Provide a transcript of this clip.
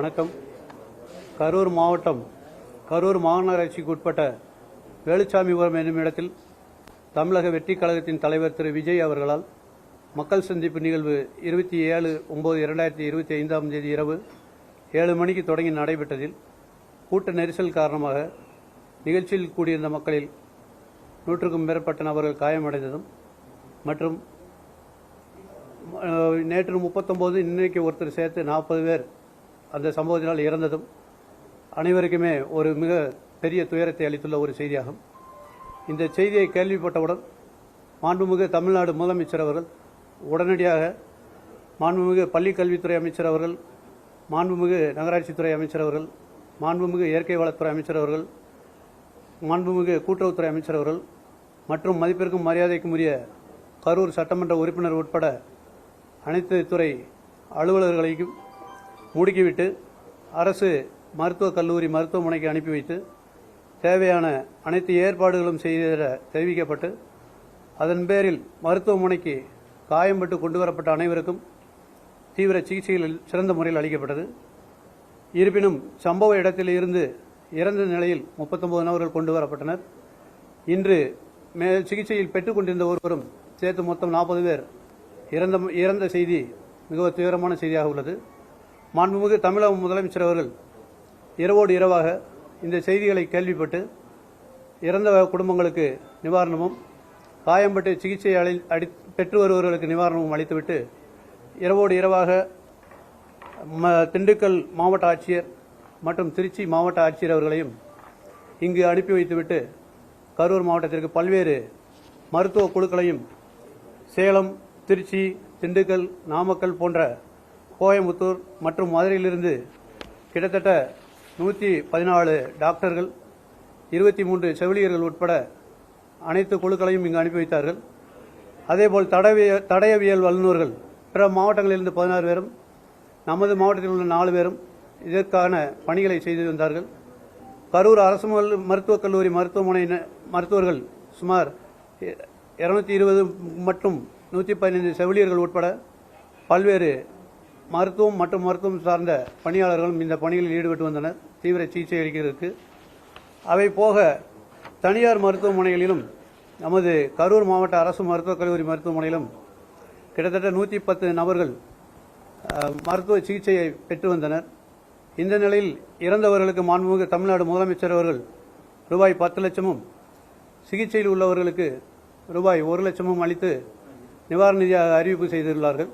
வணக்கம். கரூர் மாவட்டம் கரூர் மாநகராட்சிக்கு உட்பட்ட வேலுச்சாமிபுரம் என்னும் இடத்தில் தமிழக வெற்றி கழகத்தின் தலைவர் திரு விஜய் அவர்களால் மக்கள் சந்திப்பு நிகழ்வு இருபத்தி ஏழு ஒன்பது இரண்டாயிரத்தி இருபத்தி ஐந்தாம் தேதி இரவு ஏழு மணிக்கு தொடங்கி நடைபெற்றதில் கூட்ட நெரிசல் காரணமாக நிகழ்ச்சியில் கூடியிருந்த மக்களில் நூற்றுக்கும் மேற்பட்ட நபர்கள் காயமடைந்ததும் மற்றும் நேற்று முப்பத்தொம்போது இன்னைக்கு ஒருத்தர் சேர்த்து நாற்பது பேர் அந்த சம்பவத்தினால் இறந்ததும் அனைவருக்குமே ஒரு மிக பெரிய துயரத்தை அளித்துள்ள ஒரு செய்தியாகும். இந்த செய்தியை கேள்விப்பட்டவுடன் மாண்புமிகு தமிழ்நாடு முதலமைச்சர் அவர்கள் உடனடியாக மாண்புமிகு பள்ளி கல்வித்துறை அமைச்சர் அவர்கள் மாண்புமிகு நகராட்சித்துறை அமைச்சர் அவர்கள் மாண்புமிகு இயற்கை வளத்துறை அமைச்சர் அவர்கள் மாண்புமிகு கூட்டுறவுத்துறை அமைச்சர் அவர்கள் மற்றும் மதிப்பிற்கும் மரியாதைக்கும் உரிய கரூர் சட்டமன்ற உறுப்பினர் உட்பட அனைத்து துறை அலுவலர்களையும் முடுக்கிவிட்டு அரசு மருத்துவக் கல்லூரி மருத்துவமனைக்கு அனுப்பி வைத்து தேவையான அனைத்து ஏற்பாடுகளும் செய்த தெரிவிக்கப்பட்டு அதன் பேரில் மருத்துவமனைக்கு காயம்பட்டு கொண்டு வரப்பட்ட அனைவருக்கும் தீவிர சிகிச்சைகள் சிறந்த முறையில் அளிக்கப்பட்டது. இருப்பினும் சம்பவ இடத்தில் இருந்து இறந்த நிலையில் 39 நபர்கள் கொண்டு வரப்பட்டனர். இன்று மே சிகிச்சையில் பெற்றுக் கொண்டிருந்த ஒருவரும் சேர்த்து மொத்தம் நாற்பது பேர். இறந்த இறந்த செய்தி மிக தீவிரமான செய்தியாக உள்ளது. மாண்புமிகு தமிழக முதலமைச்சர் அவர்கள் இரவோடு இரவாக இந்த செய்திகளை கேள்விப்பட்டு இறந்த குடும்பங்களுக்கு நிவாரணமும் காயம்பட்டு சிகிச்சை அளி அடி பெற்று வருபவர்களுக்கு நிவாரணமும் அளித்துவிட்டு இரவோடு இரவாக ம- திண்டுக்கல் மாவட்ட ஆட்சியர் மற்றும் திருச்சி மாவட்ட ஆட்சியர் அவர்களையும் இங்கு அனுப்பி வைத்துவிட்டு கரூர் மாவட்டத்திற்கு பல்வேறு மருத்துவ குழுக்களையும் சேலம் திருச்சி திண்டுக்கல் நாமக்கல் போன்ற கோயம்புத்தூர் மற்றும் மதுரையிலிருந்து கிட்டத்தட்ட நூற்றி பதினாலு டாக்டர்கள் இருபத்தி மூன்று செவிலியர்கள் உட்பட அனைத்து குழுக்களையும் இங்கு அனுப்பி வைத்தார்கள். அதேபோல் தடவிய தடயவியல் வல்லுநர்கள் பிற மாவட்டங்களிலிருந்து பதினாறு பேரும் நமது மாவட்டத்தில் உள்ள நாலு பேரும் இதற்கான பணிகளை செய்து வந்தார்கள். கரூர் அரசு மருத்துவக் கல்லூரி மருத்துவமனை மருத்துவர்கள் சுமார் இருநூத்தி இருபது மற்றும் நூற்றி பதினைந்து செவிலியர்கள் உட்பட பல்வேறு மருத்துவம் மற்றும் மருத்துவம் சார்ந்த பணியாளர்களும் இந்த பணிகளில் ஈடுபட்டு வந்தனர். தீவிர சிகிச்சை அளிக்கிறதுக்கு. அவை போக தனியார் மருத்துவமனைகளிலும் நமது கரூர் மாவட்ட அரசு மருத்துவக் கல்லூரி மருத்துவமனையிலும் கிட்டத்தட்ட நூற்றி பத்து நபர்கள் மருத்துவ சிகிச்சையை பெற்று வந்தனர். இந்த நிலையில் இறந்தவர்களுக்கு மாண்புமிகு தமிழ்நாடு முதலமைச்சர் அவர்கள் ரூபாய் பத்து லட்சமும் சிகிச்சையில் உள்ளவர்களுக்கு ரூபாய் ஒரு லட்சமும் அளித்து நிவாரண நிதியாக அறிவிப்பு செய்துள்ளார்கள்.